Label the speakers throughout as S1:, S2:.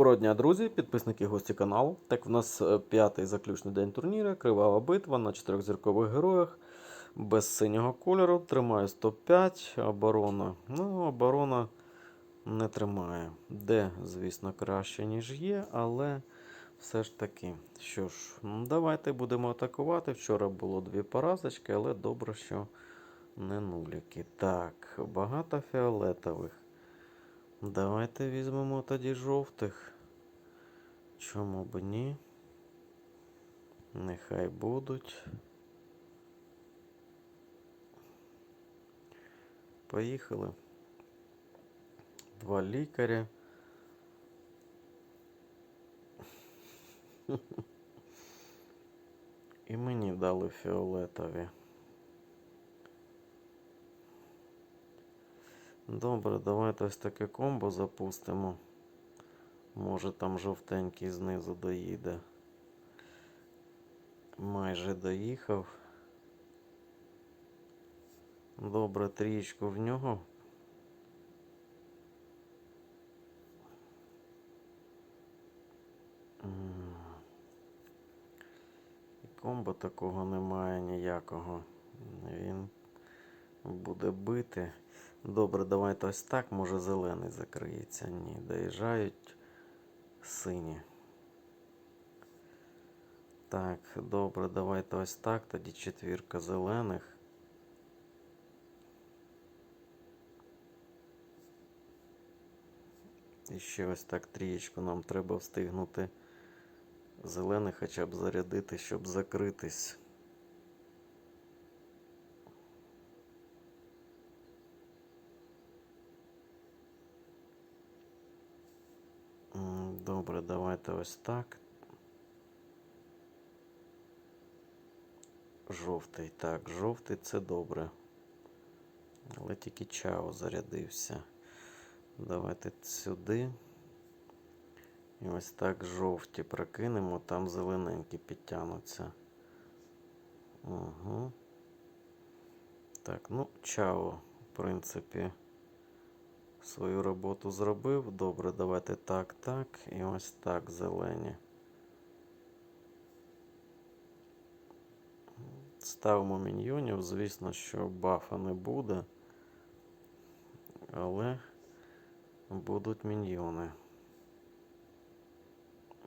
S1: Доброго дня, друзі, підписники гості каналу. Так, в нас е, п'ятий заключний день турніру, кривава битва на чотирьохзіркових героях без синього кольору. Тримаю 105, оборона. Ну, оборона не тримає. Де, звісно, краще, ніж є, але все ж таки. Що ж, давайте будемо атакувати. Вчора було дві поразочки, але добре, що не нуліки. Так, багато фіолетових. Давайте візьмемо тоді жовтих. Чому б ні? Нехай будуть. Поїхали. Два лікаря. І мені дали фіолетові. Добре, давайте ось таке комбо запустимо. Може там жовтенький знизу доїде. Майже доїхав. Добре, трієчку в нього. І комбо такого немає ніякого. Він буде бити. Добре, давайте ось так. Може зелений закриється. Ні, доїжджають сині. Так, добре, давайте ось так. Тоді четвірка зелених. І ще ось так трієчку нам треба встигнути зелений хоча б зарядити, щоб закритись. Добре, давайте ось так. Жовтий. Так, жовтий це добре. Але тільки чао зарядився. Давайте сюди. І ось так жовті прокинемо, там зелененькі підтягнуться. Угу. Так, ну, чао, в принципі, свою роботу зробив. Добре, давайте так, так. І ось так зелені. Ставимо міньйонів. Звісно, що бафа не буде. Але будуть міньйони.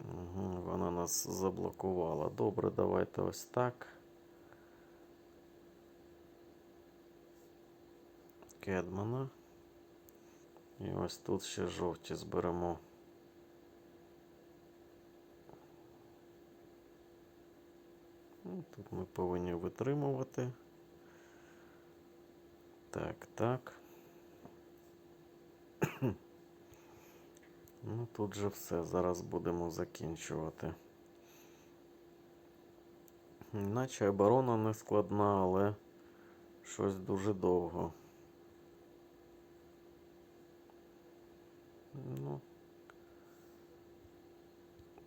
S1: Угу, вона нас заблокувала. Добре, давайте ось так. Кедмана. І ось тут ще жовті зберемо. Ну, Тут ми повинні витримувати. Так, так. Ну, тут же все. Зараз будемо закінчувати. Іначе оборона не складна, але щось дуже довго. Ну.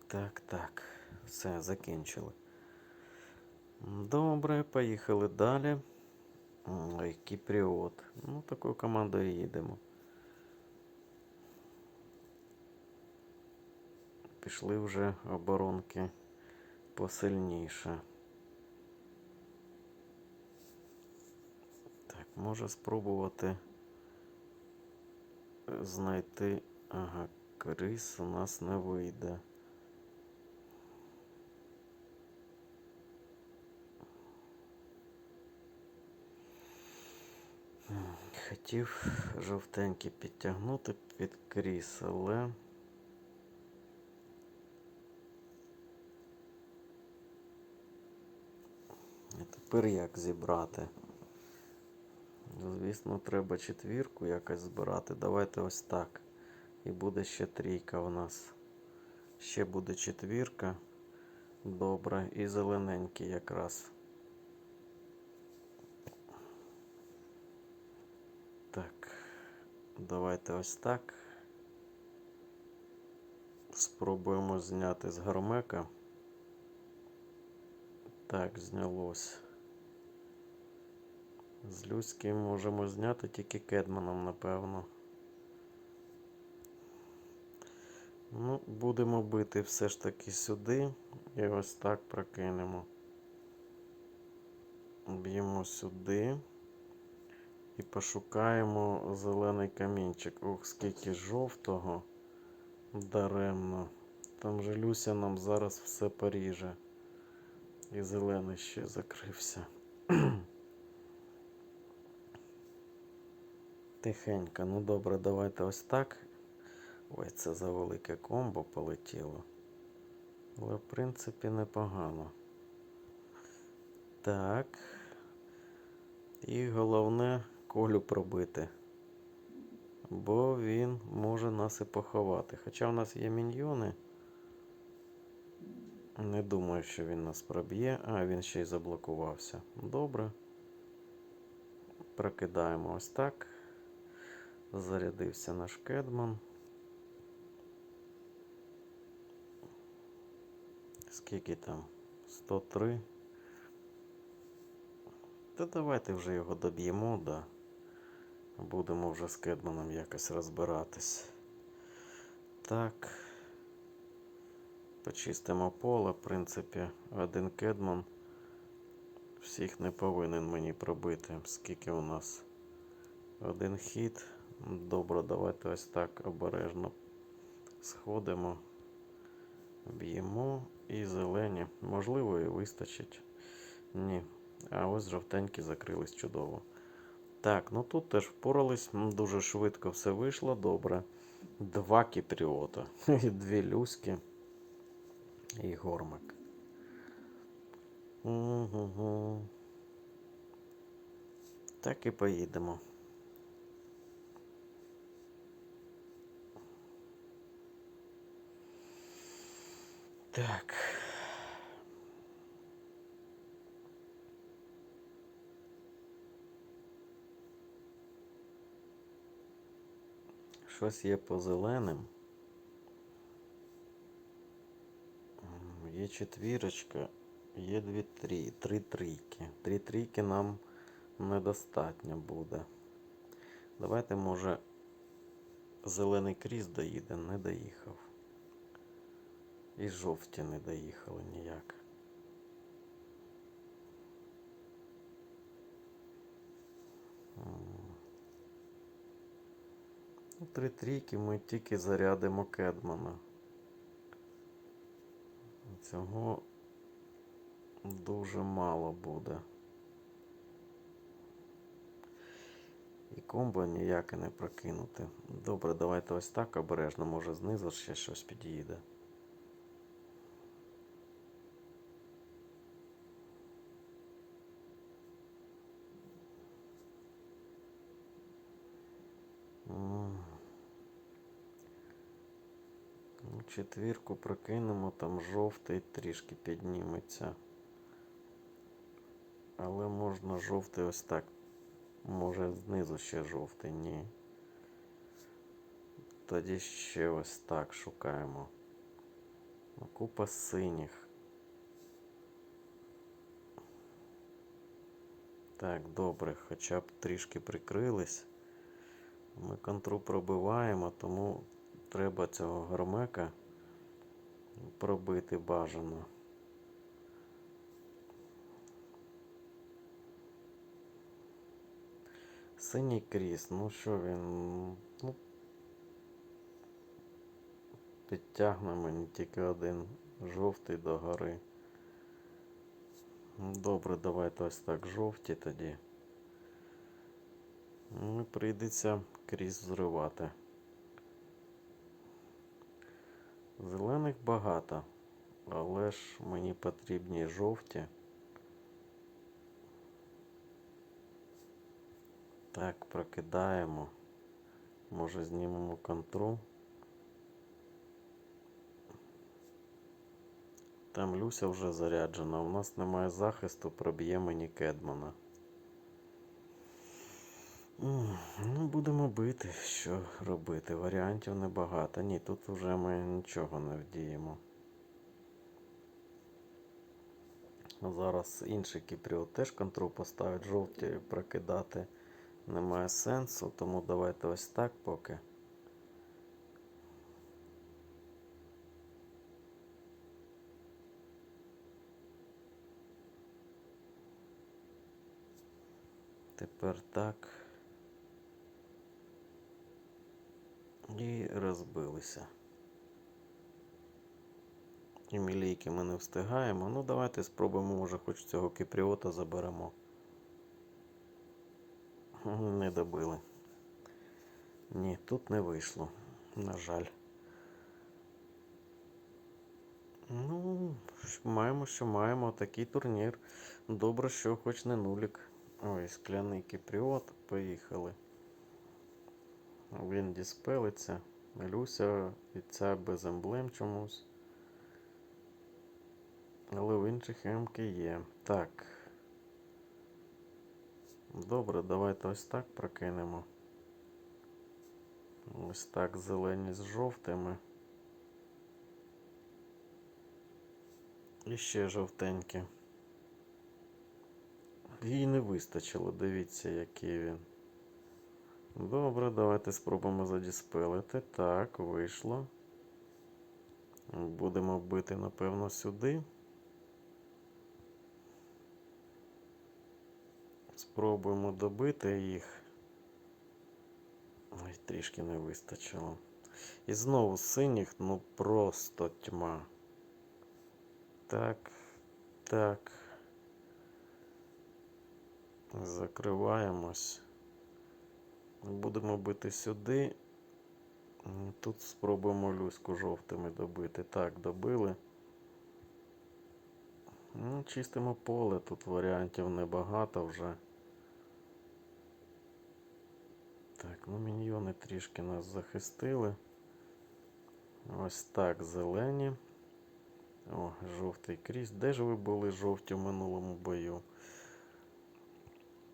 S1: Так, так. Все, закінчили. Добре, поїхали далі. Ой, Кіпріот. Ну, такою командою їдемо. Пішли вже оборонки посильніше. Так, може спробувати знайти. Ага, крис у нас не вийде. Хотів жовтенький підтягнути під кріс, але. А тепер як зібрати? Звісно, треба четвірку якось збирати. Давайте ось так. І буде ще трійка у нас. Ще буде четвірка. Добре. І зелененький якраз. Так. Давайте ось так. Спробуємо зняти з гармека. Так, знялось. З людським можемо зняти тільки Кедманом, напевно. Ну, будемо бити все ж таки сюди. І ось так прокинемо. Б'ємо сюди. І пошукаємо зелений камінчик. Ох, скільки жовтого. Даремно. Там же Люся нам зараз все поріже. І зелений ще закрився. Тихенько. Ну добре, давайте ось так. Ой, це за велике комбо полетіло. Але в принципі непогано. Так. І головне колю пробити. Бо він може нас і поховати. Хоча в нас є міньйони. Не думаю, що він нас проб'є. А, він ще й заблокувався. Добре. Прокидаємо ось так. Зарядився наш кедман. Скільки там? 103. Та давайте вже його доб'ємо, да. Будемо вже з Кедманом якось розбиратись. Так. Почистимо поле, в принципі, один Кедман всіх не повинен мені пробити. Скільки у нас? Один хід. Добре, давайте ось так обережно сходимо. Б'ємо і зелені. Можливо, і вистачить. Ні. А ось жовтенькі закрились чудово. Так, ну тут теж впорались. Дуже швидко все вийшло. Добре. Два кіпріота. Дві люськи. І гормик. Угу. Так і поїдемо. Так. Щось є по зеленим. Є четвірочка, є дві трі, три трійки. Три трійки нам недостатньо буде. Давайте, може, зелений кріс доїде, не доїхав. І жовті не доїхали ніяк. Ну, Три трійки ми тільки зарядимо Кедмана. Цього дуже мало буде. І комбо ніяке не прокинути. Добре, давайте ось так обережно, може знизу ще щось під'їде. Четвірку прокинемо, там жовтий трішки підніметься. Але можна жовтий ось так. Може знизу ще жовтий, ні. Тоді ще ось так шукаємо. Ну, Купа синіх. Так, добре, хоча б трішки прикрились. Ми контру пробиваємо, тому треба цього громека пробити бажано. Синій кріс, ну що він. Ну, підтягне мені тільки один жовтий до гори. Ну, Добре, давайте ось так жовті тоді. Ну, прийдеться крізь зривати. Зелених багато, але ж мені потрібні жовті. Так, прокидаємо. Може знімемо контру. Там Люся вже заряджена. У нас немає захисту, проб'є мені Кедмана. Ну, будемо бити, що робити. Варіантів небагато. Ні, тут вже ми нічого не вдіємо. Зараз інший кіпріот теж контрол поставить, жовті прокидати немає сенсу, тому давайте ось так поки. Тепер так. Розбилися. І мілійки ми не встигаємо. Ну, давайте спробуємо, може, хоч цього кіпріота заберемо. Не добили. Ні, тут не вийшло. На жаль. Ну, маємо, що маємо. Такий турнір. Добре, що хоч не нулік. Ой, скляний кіпріот. Поїхали. Він діспелиться. Люся і ця без емблем чомусь. Але в інших емки є. Так. Добре, давайте ось так прокинемо. Ось так зелені з жовтими. І ще жовтенькі. Їй не вистачило, дивіться, який він. Добре, давайте спробуємо задіспелити. Так, вийшло. Будемо бити, напевно, сюди. Спробуємо добити їх. Ой, трішки не вистачило. І знову синіх, ну просто тьма. Так, так. Закриваємось. Будемо бити сюди. Тут спробуємо люську жовтими добити. Так, добили. Ну, чистимо поле, тут варіантів небагато вже. Так, ну міньйони трішки нас захистили. Ось так, зелені. О, жовтий крізь. Де ж ви були жовті в минулому бою?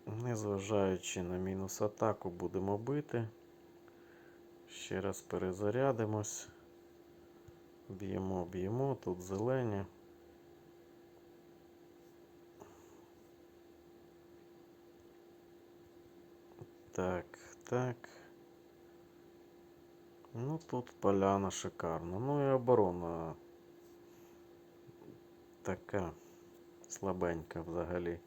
S1: Незважаючи на мінус атаку, будемо бити. Ще раз перезарядимось. Б'ємо, б'ємо, тут зелені. Так, так. Ну тут поляна шикарна. Ну і оборона така слабенька взагалі.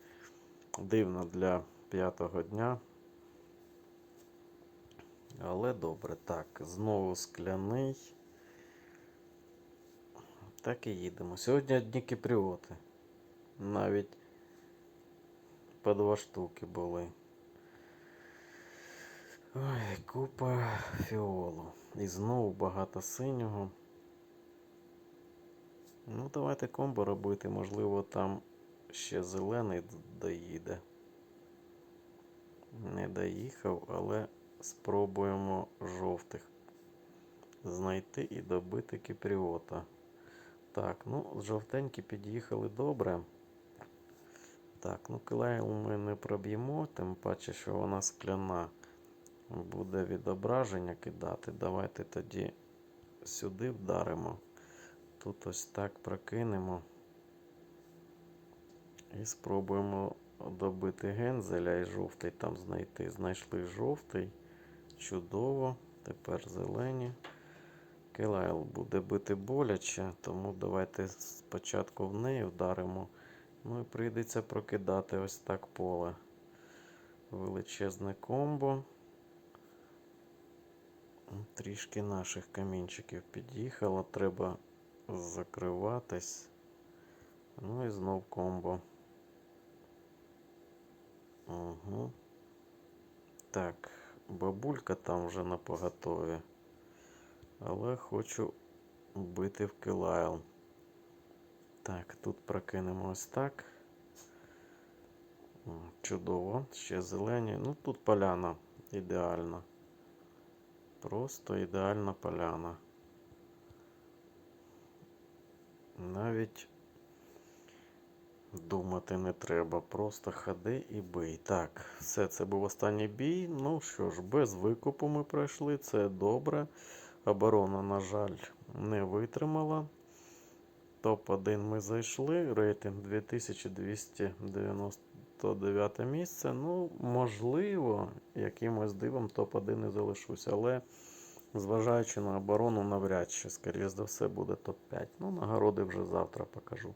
S1: Дивно для п'ятого дня. Але добре. Так, знову скляний. Так і їдемо. Сьогодні одні кіпріоти. Навіть по два штуки були. Ой, купа фіолу. І знову багато синього. Ну, давайте комбо робити. Можливо, там ще зелений доїде. Не доїхав, але спробуємо жовтих знайти і добити кіпріота. Так, ну, жовтенькі під'їхали добре. Так, ну Клейл ми не проб'ємо, тим паче, що вона скляна буде відображення кидати. Давайте тоді сюди вдаримо. Тут ось так прокинемо. І спробуємо добити гензеля і жовтий там знайти. Знайшли жовтий. Чудово. Тепер зелені. Келайл буде бити боляче, тому давайте спочатку в неї вдаримо. Ну і прийдеться прокидати ось так поле. Величезне комбо. Трішки наших камінчиків під'їхало. Треба закриватись. Ну і знов комбо. Угу. Так, бабулька там вже на поготові. Але хочу бити в килайл. Так, тут прокинемо ось так. Чудово. Ще зелені. Ну тут поляна ідеальна. Просто ідеальна поляна. Навіть думати не треба. Просто ходи і бий. Так, все, це був останній бій. Ну що ж, без викупу ми пройшли. Це добре. Оборона, на жаль, не витримала. Топ-1 ми зайшли. Рейтинг 2299 місце. Ну, можливо, якимось дивом топ-1 не залишусь. Але Зважаючи на оборону, навряд чи, скоріше за все, буде топ-5. Ну, нагороди вже завтра покажу.